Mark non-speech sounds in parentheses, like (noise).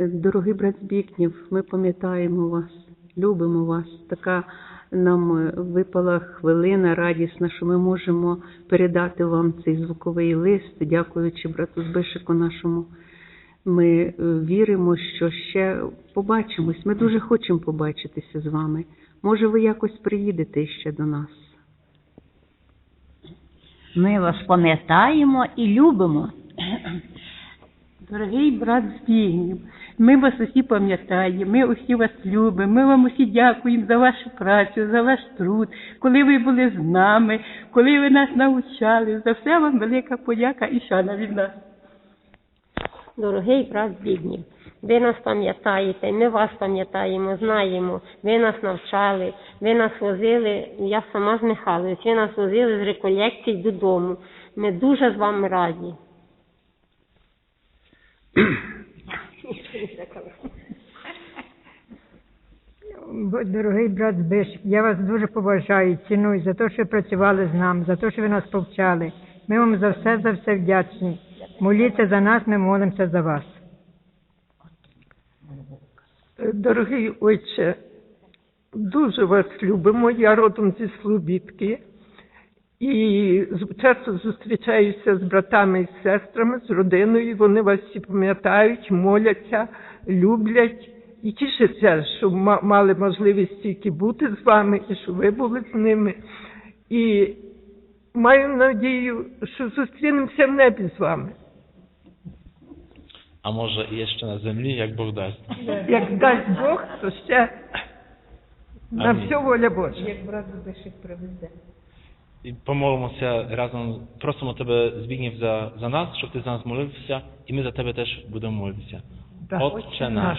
Дорогий брат Збікнів, ми пам'ятаємо вас, любимо вас. Така нам е, випала хвилина радісна, що ми можемо передати вам цей звуковий лист, дякуючи брату Збишику нашому. Ми е, віримо, що ще побачимось. Ми дуже хочемо побачитися з вами. Може, ви якось приїдете ще до нас. Ми вас пам'ятаємо і любимо. Дорогий брат Збігнів, ми вас усі пам'ятаємо, ми усі вас любимо, ми вам усі дякуємо за вашу працю, за ваш труд, коли ви були з нами, коли ви нас навчали. За все вам велика подяка і шана від нас. Дорогий брат Збігнів, ви нас пам'ятаєте, ми вас пам'ятаємо, знаємо, ви нас навчали, ви нас возили, я сама з Михайлович, ви нас возили з реколекцій додому. Ми дуже з вами раді. (clears throat) Дорогий брат Збишик, я вас дуже поважаю, ціную за те, що працювали з нами, за те, що ви нас повчали. Ми вам за все, за все вдячні. Моліться за нас, ми молимося за вас. Дорогий отче, дуже вас любимо. Я родом зі Слобідки. І часто зустрічаюся з братами і сестрами, з родиною. Вони вас всі пам'ятають, моляться, люблять і тішаться, що ма- мали можливість тільки бути з вами і що ви були з ними. І маю надію, що зустрінемося в небі з вами. a może i jeszcze na ziemi, jak Bóg da. Як дасть Бог, то ще на все воля Божа. I pomolimo się razem, prosимо тебе, Збігнів, за, за нас, щоб ти за нас молився, і ми за тебе теж будемо молитися. Отче наш,